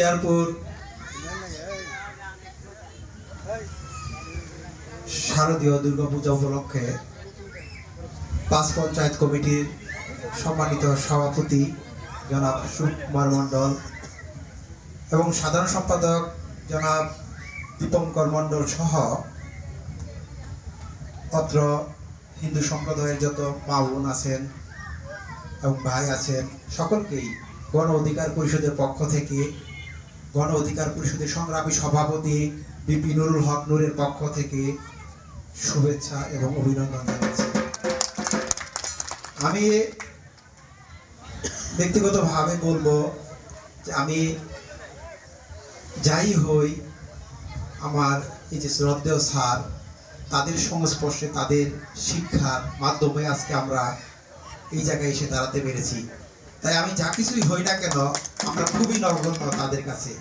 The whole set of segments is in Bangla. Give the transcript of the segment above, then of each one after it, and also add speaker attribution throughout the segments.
Speaker 1: এয়ারপোর্ট। শারদীয় দুর্গাপূজা উপলক্ষে পাঁচ পঞ্চায়েত কমিটির সম্মানিত সভাপতি জনাব সুকুমার মণ্ডল এবং সাধারণ সম্পাদক জনাব দীপঙ্কর মণ্ডল সহ অত্র হিন্দু সম্প্রদায়ের যত মা বোন আছেন এবং ভাই আছেন, সকলকেই গণ অধিকার পরিষদের পক্ষ থেকে গণ অধিকার পরিষদের সংগ্রামী সভাপতি বিপি নুরুল হক নুরের পক্ষ থেকে শুভেচ্ছা এবং অভিনন্দন জানাচ্ছি। আমি ব্যক্তিগতভাবে বলব যে আমি যাই হই আমার এই যে শ্রদ্ধেয় স্যার, তাদের সংস্পর্শে, তাদের শিক্ষার মাধ্যমে আজকে আমরা এই জায়গায় এসে দাঁড়াতে পেরেছি। তাই আমি যা কিছুই হই না কেন আমরা খুবই নগণ্য তাদের কাছে।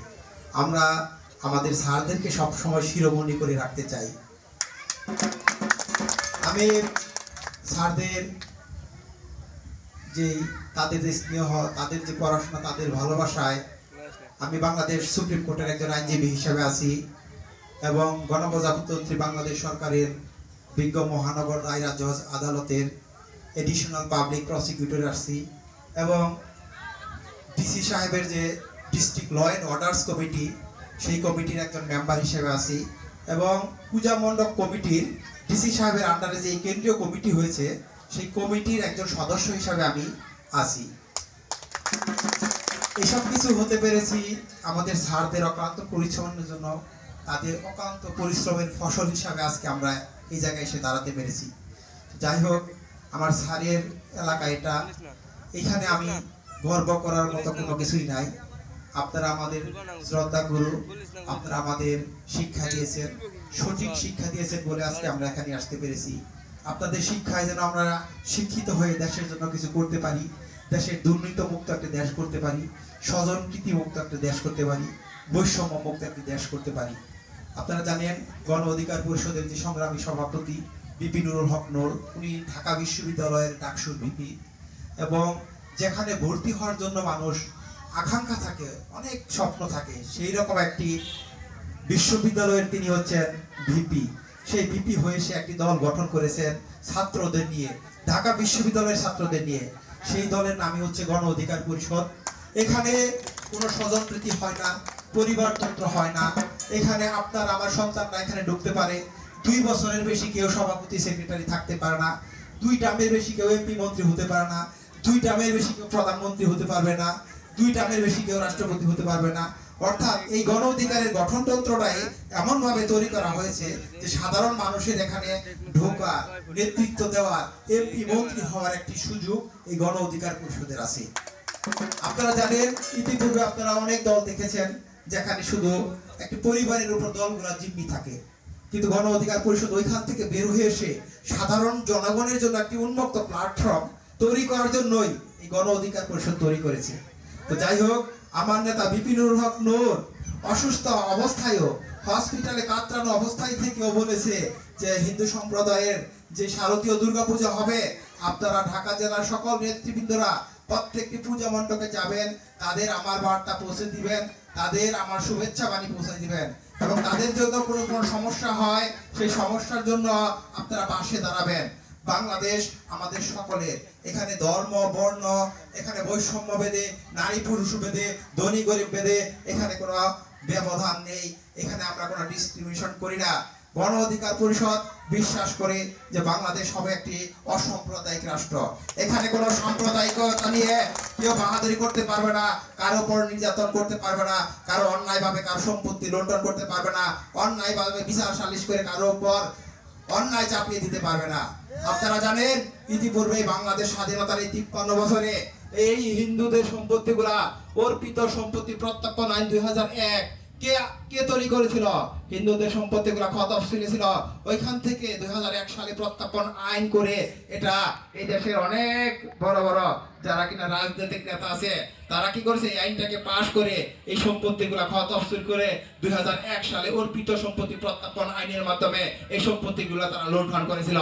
Speaker 1: আমরা আমাদের স্যারদেরকে সবসময় শিরোমণি করে রাখতে চাই। আমি স্যারদের যে তাদের যে স্নেহ, তাদের যে পড়াশোনা, তাদের ভালোবাসায় আমি বাংলাদেশ সুপ্রিম কোর্টের একজন আইনজীবী হিসেবে আছি এবং গণপ্রজাতন্ত্রী বাংলাদেশ সরকারের বিজ্ঞ মহানগর দায়রা জজ আদালতের এডিশনাল পাবলিক প্রসিকিউটর আসছি এবং ডিসি সাহেবের যে district law and orders committee সেই কমিটির একজন মেম্বার হিসেবে আছি এবং পূজা মণ্ডপ কমিটির ডিসি সাহেবের আন্ডারে যে কেন্দ্রীয় কমিটি হয়েছে, সেই কমিটির একজন সদস্য হিসাবে আমি আছি। এসব কিছু হতে পেরেছি আমাদের স্যারদের অক্লান্ত পরিশ্রমের জন্য। তাদের অক্লান্ত পরিশ্রমের ফসল হিসাবে আজকে আমরা এই জায়গায় এসে দাঁড়াতে পেরেছি। যাই হোক, আমার স্যারের এলাকা এটা। এখানে আমি গর্ব করার মতো কোনো কিছুই নাই। আপনারা আমাদের শ্রদ্ধা গুরু, আপনারা আমাদের শিক্ষা দিয়েছেন, সঠিক শিক্ষা দিয়েছেন বলে আজকে আমরা এখানে আসতে পেরেছি। আপনাদের শিক্ষায় যেন আমরা শিক্ষিত হয়ে দেশের জন্য কিছু করতে পারি, দেশের দুর্নীত মুক্ত একটা দেশ করতে পারি স্বজনপ্রীতি মুক্ত একটা দেশ করতে পারি, বৈষম্য মুক্ত একটা দেশ করতে পারি। আপনারা জানেন, গণ অধিকার পরিষদের যে সংগ্রামী সভাপতি বিপি নুরুল হক নূর, উনি ঢাকা বিশ্ববিদ্যালয়ের ডাকসুর ভিপি এবং যেখানে ভর্তি হওয়ার জন্য মানুষ আকাঙ্ক্ষা থাকে, অনেক স্বপ্ন থাকে। সেই রকম একটি বিশ্ববিদ্যালয়ের তিনি হচ্ছেন ভিপি সেই ভিপি হয়ে সে একটি দল গঠন করেছেন ছাত্রদের নিয়ে, ঢাকা বিশ্ববিদ্যালয়ের ছাত্রদের নিয়ে। সেই দলের নামই হচ্ছে গণ অধিকার পরিষদ। এখানে কোনো স্বজনপ্রীতি হয় না, পরিবারতন্ত্র হয় না। এখানে আপনার আমার সন্তানরা এখানে ঢুকতে পারে। দুই বছরের বেশি কেউ সভাপতি, সেক্রেটারি থাকতে পারে না। দুই টার্মের বেশি কেউ এমপি মন্ত্রী হতে পারে না। দুই টার্মের বেশি কেউ প্রধানমন্ত্রী হতে পারবে না, দুই টার্মের বেশি কেউ রাষ্ট্রপতি হতে পারবে না। অর্থাৎ এই গণ অধিকারের গঠনতন্ত্রটাই এমন ভাবে তৈরি করা হয়েছে যে সাধারণ মানুষের এখানে ঢোকা, নেতৃত্ব দেওয়া, এমপি, মন্ত্রী হওয়ার একটি সুযোগ এই গণ অধিকার পরিষদের আছে। আপনারা জানেন, ইতিপূর্বে আপনারা অনেক দল দেখেছেন যেখানে শুধু একটি পরিবারের উপর দলগুলা জিম্মি থাকে। কিন্তু গণ অধিকার পরিষদ ওইখান থেকে বের হয়ে এসে সাধারণ জনগণের জন্য একটি উন্মুক্ত প্ল্যাটফর্ম তৈরি করার জন্যই এই গণ অধিকার পরিষদ তৈরি করেছে। তো যাই হোক, আমার নেতা বিপিনুর হক নূর অসুস্থ অবস্থায়ও হসপিটালে কাতরানো অবস্থায় থেকেও বলেছে যে হিন্দু সম্প্রদায়ের যে শারদীয় দুর্গাপূজা হবে, আপনারা ঢাকা জেলার সকল নেতৃবৃন্দরা প্রত্যেকটি পূজা মণ্ডপে যাবেন, তাদের আমার বার্তা পৌঁছে দিবেন, তাদের আমার শুভেচ্ছা বাণী পৌঁছে দিবেন এবং তাদের জন্য কোনো কোনো সমস্যা হয়, সেই সমস্যার জন্য আপনারা পাশে দাঁড়াবেন। বাংলাদেশ আমাদের সকলের। এখানে ধর্ম, বর্ণ, এখানে বৈষম্য বেদে নারী পুরুষ বেদে ধনী গরিব বেদে এখানে কোনো ব্যবধান নেই। এখানে আমরা কোনো ডিসক্রিমিনেশন করি না। গণ অধিকার পরিষদ বিশ্বাস করে যে বাংলাদেশ হবে একটি অসাম্প্রদায়িক রাষ্ট্র। এখানে কোনো সাম্প্রদায়িকতা নিয়ে কেউ বাহাদুরি করতে পারবে না, কারও উপর নির্যাতন করতে পারবে না, কারও অন্যায়ভাবে কারও সম্পত্তি লুণ্ঠন করতে পারবে না, অন্যায়ভাবে বিচার সালিশ করে কারও উপর অন্যায় চাপিয়ে দিতে পারবে না। আপনারা জানেন, ইতিপূর্বে বাংলাদেশ স্বাধীনতার এই তিপ্পান্ন বছরে এই হিন্দুদের সম্পত্তিগুলা অর্পিত সম্পত্তি প্রত্যক্ষ আইন দুই হাজার এক। কে কে তৈরি করেছিল? হিন্দুদের ছিল? ওইখান থেকে দুই সালে প্রত্যর্পণ আইন করে এটা এই দেশের অনেক বড় বড় যারা কিনা রাজনৈতিক নেতা আছে, তারা কি করেছে? এই আইনটাকে পাশ করে এই সম্পত্তিগুলো খত তফসিল করে দুই হাজার এক সালে অর্পিত সম্পত্তি প্রত্যাপন আইনের মাধ্যমে এই সম্পত্তিগুলো তারা লুণ্ঠন করেছিল।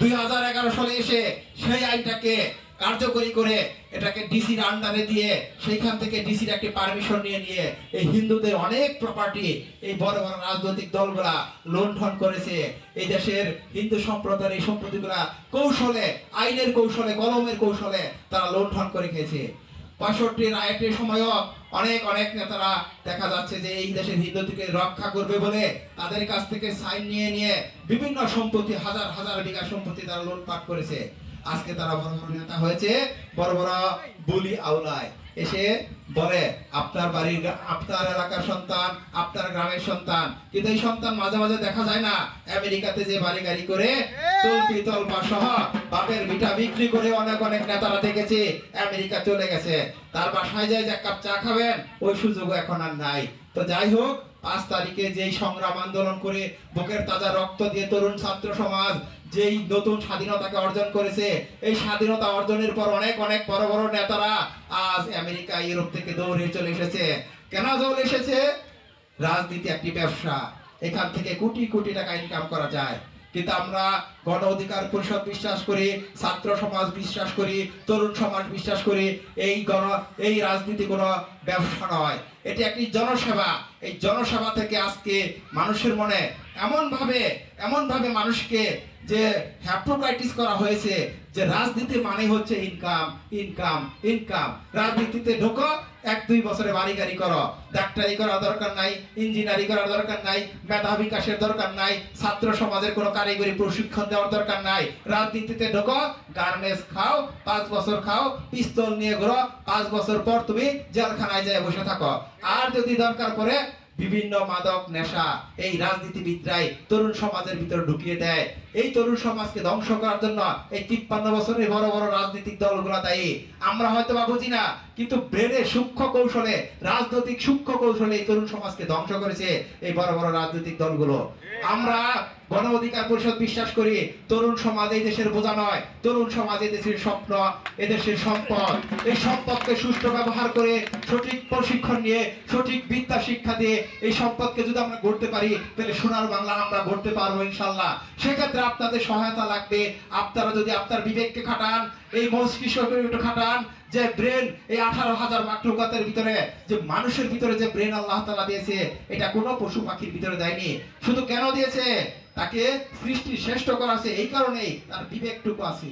Speaker 1: দুই হাজার এগারো সালে এসে সেই আইনটাকে কার্যকরী করে এটাকে ডিসির আন্ডারে দিয়ে সেইখান থেকে ডিসির একটি পারমিশন নিয়ে নিয়ে এই হিন্দুদের অনেক প্রপার্টি এই বড় বড় রাজনৈতিক দলগুলা লুণ্ঠন করেছে। এই দেশের হিন্দু সম্প্রদায়ের এই সম্পত্তিগুলা কৌশলে, আইনের কৌশলে, কলমের কৌশলে তারা লুণ্ঠন করে খেয়েছে। পঁয়ষট্টি রায়টের সময়ও অনেক অনেক নেতারা দেখা যাচ্ছে যে এই দেশের হিন্দুদেরকে রক্ষা করবে বলে তাদের কাছ থেকে সাইন নিয়ে নিয়ে বিভিন্ন সম্পত্তি, হাজার হাজার বিঘা সম্পত্তি তারা লুটপাট করেছে। আজকে তারা বড় বড় নেতা হয়েছে, বড় বড় বুলি আউলায়। এসে বলে, আপনার বাড়ির আপনার এলাকার সন্তান, আপনার গ্রামের সন্তান। কিন্তু এই সন্তান মাঝে মাঝে দেখা যায় না, আমেরিকাতে যে বাড়ি গাড়ি করে তলপি তলপা সহ বাপের ভিটা বিক্রি করে অনেক অনেক নেতারা দেখেছি, আমেরিকা চলে গেছে। তার বাসায় যায় এক কাপ চা খাবেন, ওই সুযোগ এখন আর নাই। তো যাই হোক পাঁচ তারিখে যেই সংগ্রাম আন্দোলন করে বুকের তাজা রক্ত দিয়ে তরুণ ছাত্র সমাজ যেই নতুন স্বাধীনতাকে অর্জন করেছে, এই স্বাধীনতা অর্জনের পর অনেক অনেক বড় বড় নেতারা আজ আমেরিকা, ইউরোপ থেকে দৌড়ে চলে এসেছে। কেন চলে এসেছে? রাজনীতি একটি ব্যবসা। এখান থেকে কোটি কোটি টাকা ইনকাম করা যায়। কিন্তু আমরা গণ অধিকার পরিষদ বিশ্বাস করি, ছাত্র সমাজ বিশ্বাস করি, তরুণ সমাজ বিশ্বাস করি, এই গণ, এই রাজনীতি কোনো ব্যবসা নয়। এটি একটি জনসেবা। এই জনসেবা থেকে আজকে মানুষের মনে এমন ভাবে এমন ভাবে মানুষকে যে হ্যাপ্রোকাইটিস করা হয়েছে, যে রাজনীতি মানে হচ্ছে ইনকাম ইনকাম ইনকাম রাজনীতিতে ঢোকো, এক দুই বছরে বাড়ি গাড়ি করো। ডাক্তারি করার দরকার নাই ইঞ্জিনিয়ারিং করার দরকার নাই, মেধা বিকাশের দরকার নাই, ছাত্র সমাজের কোনো কারিগরি প্রশিক্ষণ দেওয়ার দরকার নাই। রাজনীতিতে ঢোকো গার্মেন্টস খাও, পাঁচ বছর খাও, পিস্তল নিয়ে ঘোরো, পাঁচ বছর পর তুমি জেলখানায় যায় বসে থাকো। আর যদি দরকার পড়ে বিভিন্ন মাদক, নেশা এই রাজনীতিবিদরাই তরুণ সমাজের ভিতরে ঢুকিয়ে দেয়। এই তরুণ সমাজকে ধ্বংস করার জন্য এই তিপ্পান্ন বছরের বড় বড় রাজনৈতিক দলগুলো দায়ী। আমরা হয়তো বা বুঝি না, কিন্তু ব্রেনে সূক্ষ্ম কৌশলে, রাজনৈতিক সূক্ষ্ম কৌশলে এই তরুণ সমাজকে ধ্বংস করেছে এই বড় বড় রাজনৈতিক দলগুলো। আমরা গণ অধিকার পরিষদ বিশ্বাস করি, তরুণ সমাজ এই দেশের বোঝা নয়। তরুণ সমাজ দেশের স্বপ্ন এদেশের সম্পদ। এই সম্পদকে সুষ্ঠু ব্যবহার করে, সঠিক প্রশিক্ষণ নিয়ে, সঠিক বিদ্যা শিক্ষা দিয়ে এই সম্পদকে যদি আমরা গড়তে পারি, তাহলে সোনার বাংলা আমরা গড়তে পারব ইনশাল্লাহ। সেক্ষেত্রে আপনাদের সহায়তা লাগবে। আপনারা যদি আপনার বিবেককে খাটান, এই মস্তিষ্ককে একটু খাটান যে ব্রেন এই আঠারো হাজার মাকলুকাতের ভিতরে, যে মানুষের ভিতরে যে ব্রেন আল্লাহ তালা দিয়েছে, এটা কোনো পশু পাখির ভিতরে দেয়নি। শুধু কেন দিয়েছে? তাকে সৃষ্টি শ্রেষ্ঠ করা আছে, এই কারণেই তার বিবেকটুকু আছে।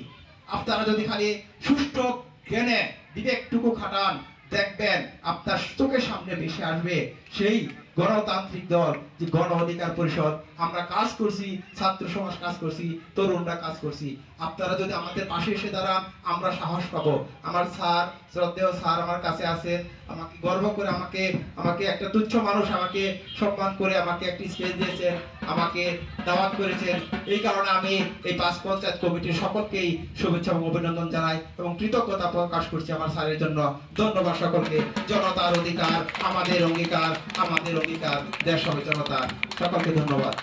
Speaker 1: আপনারা যদি খালি সুষ্ঠু জ্ঞানে বিবেকটুকু খাটান, দেখবেন আপনার চোখের সামনে ভেসে আসবে। সেই গণতান্ত্রিক দল, যে গণ অধিকার পরিষদ, আমরা কাজ করছি, ছাত্র সমাজ কাজ করছি, তরুণরা কাজ করছি। আপনারা যদি আমাদের পাশে এসে দাঁড়ান, আমরা সাহস পাবো। আমার স্যার, শ্রদ্ধেয় স্যার আমার কাছে আছে। আমাকে গর্ব করে আমাকে আমাকে একটা তুচ্ছ মানুষ আমাকে সম্মান করে আমাকে একটি স্টেজ দিয়েছেন, আমাকে দাওয়াত করেছেন। এই কারণে আমি এই পাঁচ পঞ্চায়েত কমিটির সকলকেই শুভেচ্ছা এবং অভিনন্দন জানাই এবং কৃতজ্ঞতা প্রকাশ করছি আমার স্যারের জন্য। ধন্যবাদ সকলকে। জনতার অধিকার, আমাদের অঙ্গীকার আমাদের অঙ্গীকার দেশ হবে সকলকে ধন্যবাদ।